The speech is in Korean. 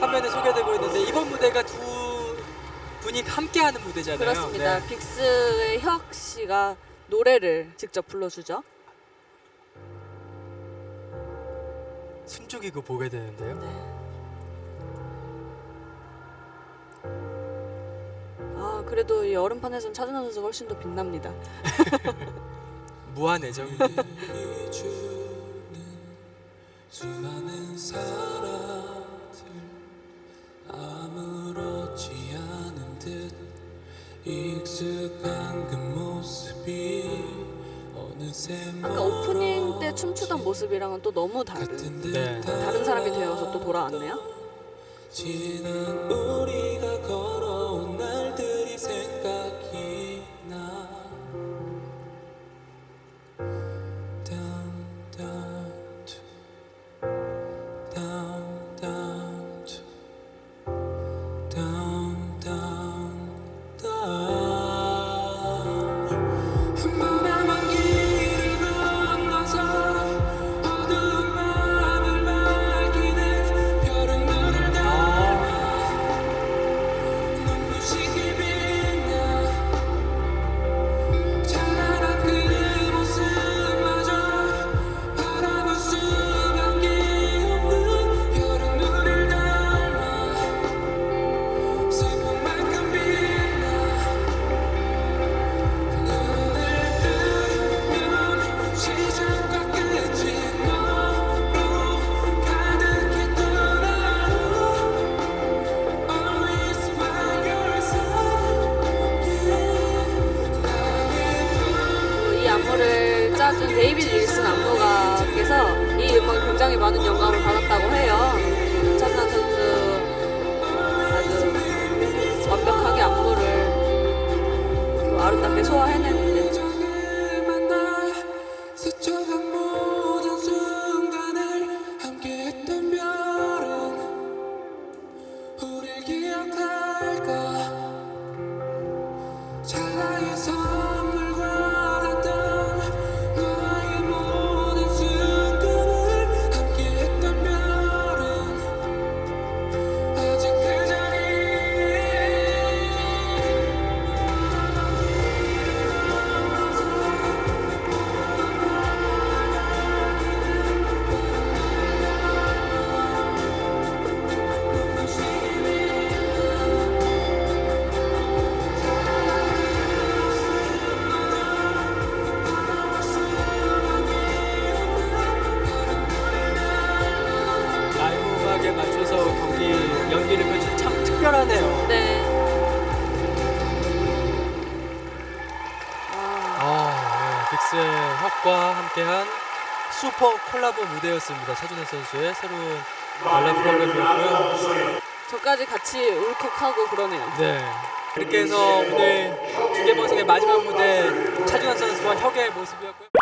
화면에 소개되고 있는데 이번 무대가 두 분이 함께하는 무대잖아요. 그렇습니다. 네. 빅스의 혁 씨가 노래를 직접 불러주죠. 숨죽이고 보게 되는데요. 아 그래도 이 얼음판에선 차준환 선수가 훨씬 더 빛납니다. 무한 애정. 수 익숙한 그 모습이 어느새 아까 오프닝 때 춤추던 모습이랑은 또 너무 다른 네. 다른 사람이 되어서 또 돌아왔네요. 지난 우리가 걸어온 데이비드 윌슨 안무가께서 이 음악에 굉장히 많은 영감을 받았다고 해요. 참 특별하네요. 네. 아, 아, 네. 빅스의 혁과 함께한 슈퍼 콜라보 무대였습니다. 차준혜 선수의 새로운 발레 프로그램이었고요. 저까지 같이 울컥하고 그러네요. 네. 이렇게 해서 오늘 중계 방송의 마지막 무대 차준환 선수와 혁의 모습이었고요.